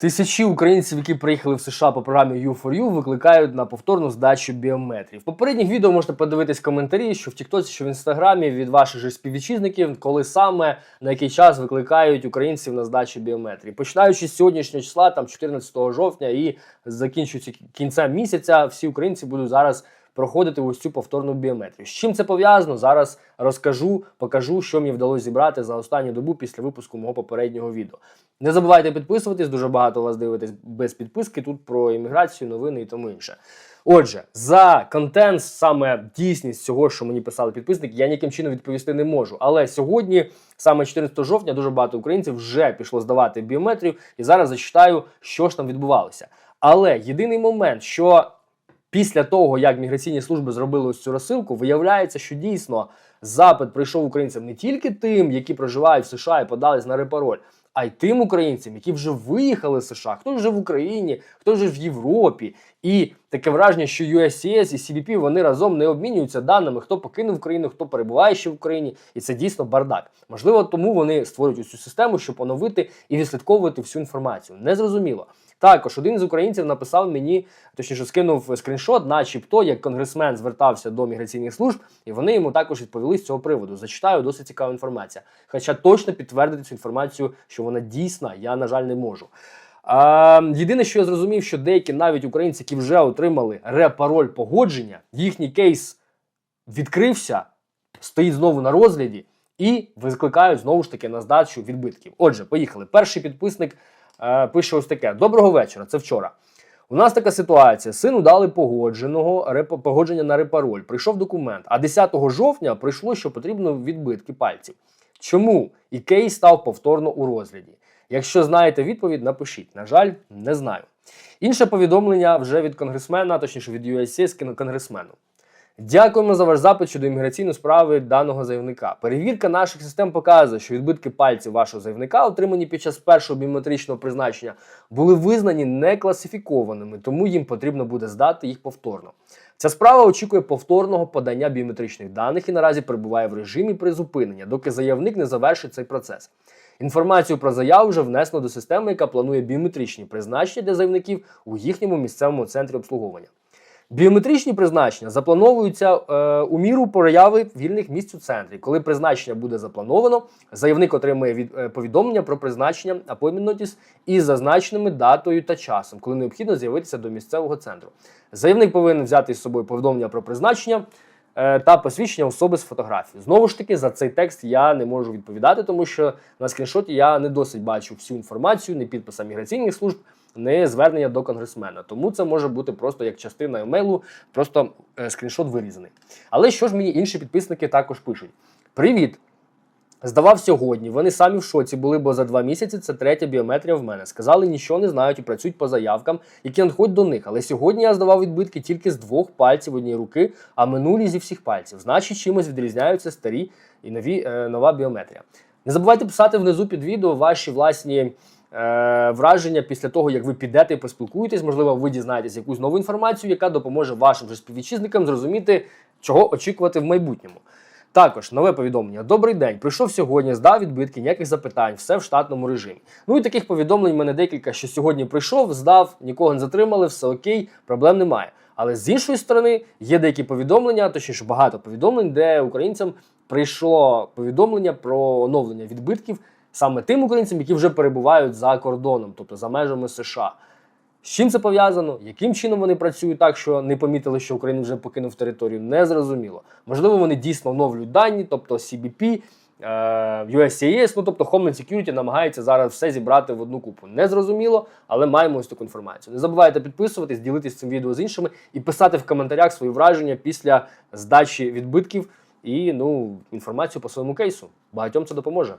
Тисячі українців, які приїхали в США по програмі U4U, викликають на повторну здачу біометрії. В попередніх відео можете подивитись коментарі, що в Тіктоці, що в інстаграмі від ваших же співвітчизників, коли саме на який час викликають українців на здачу біометрії. Починаючи з сьогоднішнього числа, там 14 жовтня, і закінчується кінцем місяця, всі українці будуть зараз. Проходити ось цю повторну біометрію. З чим це пов'язано? Зараз розкажу, покажу, що мені вдалося зібрати за останню добу після випуску мого попереднього відео. Не забувайте підписуватись, дуже багато вас дивитесь без підписки. Тут про імміграцію, новини і тому інше. Отже, за контент, саме дійсність цього, що мені писали підписники, я ніяким чином відповісти не можу. Але сьогодні, саме 14 жовтня, дуже багато українців вже пішло здавати біометрію, і зараз зачитаю, що ж там відбувалося. Але єдиний момент, що після того, як міграційні служби зробили ось цю розсилку, виявляється, що дійсно запит прийшов українцям не тільки тим, які проживають в США і подались на репароль, а й тим українцям, які вже виїхали з США, хто вже в Україні, хто вже в Європі. І таке враження, що USCIS і CBP вони разом не обмінюються даними, хто покинув країну, хто перебуває ще в Україні, і це дійсно бардак. Можливо, тому вони створюють цю систему, щоб оновити і відслідковувати всю інформацію. Незрозуміло. Також один з українців написав мені, точніше скинув скріншот, начебто, як конгресмен звертався до міграційних служб, і вони йому також відповіли з цього приводу. Зачитаю досить цікава інформація. Хоча точно підтвердити цю інформацію, що вона дійсна, я на жаль не можу. А, єдине, що я зрозумів, що деякі навіть українці, які вже отримали репароль погодження, їхній кейс відкрився, стоїть знову на розгляді і викликають знову ж таки на здачу відбитків. Отже, поїхали. Перший підписник е, пише ось таке: Доброго вечора. Це вчора. У нас така ситуація: сину дали погодженого погодження на репароль. Прийшов документ. А 10 жовтня прийшло, що потрібно відбитки пальців. Чому і кейс став повторно у розгляді? Якщо знаєте відповідь, напишіть. На жаль, не знаю. Інше повідомлення вже від конгресмена, точніше від USCIS конгресмену. Дякуємо за ваш запит щодо імміграційної справи даного заявника. Перевірка наших систем показує, що відбитки пальців вашого заявника, отримані під час першого біометричного призначення, були визнані некласифікованими, тому їм потрібно буде здати їх повторно. Ця справа очікує повторного подання біометричних даних і наразі перебуває в режимі призупинення, доки заявник не завершить цей процес. Інформацію про заяву вже внесено до системи, яка планує біометричні призначення для заявників у їхньому місцевому центрі обслуговування. Біометричні призначення заплановуються е, у міру прояви вільних місць у центрі. Коли призначення буде заплановано, заявник отримує від, е, повідомлення про призначення appointment із зазначеними датою та часом, коли необхідно з'явитися до місцевого центру. Заявник повинен взяти з собою повідомлення про призначення е, та посвідчення особи з фотографією. Знову ж таки, за цей текст я не можу відповідати, тому що на скріншоті я не досить бачу всю інформацію, не підписа міграційних служб не звернення до конгресмена. Тому це може бути просто як частина емейлу, просто е, скріншот вирізаний. Але що ж мені інші підписники також пишуть: Привіт! Здавав сьогодні. Вони самі в шоці були, бо за два місяці це третя біометрія в мене. Сказали, нічого не знають і працюють по заявкам, які надходять до них. Але сьогодні я здавав відбитки тільки з двох пальців однієї руки, а минулі зі всіх пальців. Значить, чимось відрізняються старі і нові е, нова біометрія. Не забувайте писати внизу під відео ваші власні враження після того, як ви підете і поспілкуєтесь. Можливо, ви дізнаєтесь якусь нову інформацію, яка допоможе вашим же співвітчизникам зрозуміти, чого очікувати в майбутньому. Також нове повідомлення. Добрий день. Прийшов сьогодні, здав відбитки, ніяких запитань, все в штатному режимі. Ну і таких повідомлень мене декілька, що сьогодні прийшов, здав, нікого не затримали, все окей, проблем немає. Але з іншої сторони є деякі повідомлення, точніше багато повідомлень, де українцям прийшло повідомлення про оновлення відбитків саме тим українцям, які вже перебувають за кордоном, тобто за межами США. З чим це пов'язано? Яким чином вони працюють так, що не помітили, що Україна вже покинув територію? Не зрозуміло. Можливо, вони дійсно оновлюють дані, тобто CBP, е, USCIS, ну тобто Homeland Security намагається зараз все зібрати в одну купу. Не зрозуміло, але маємо ось таку інформацію. Не забувайте підписуватись, ділитись цим відео з іншими і писати в коментарях свої враження після здачі відбитків і ну інформацію по своєму кейсу. Багатьом це допоможе.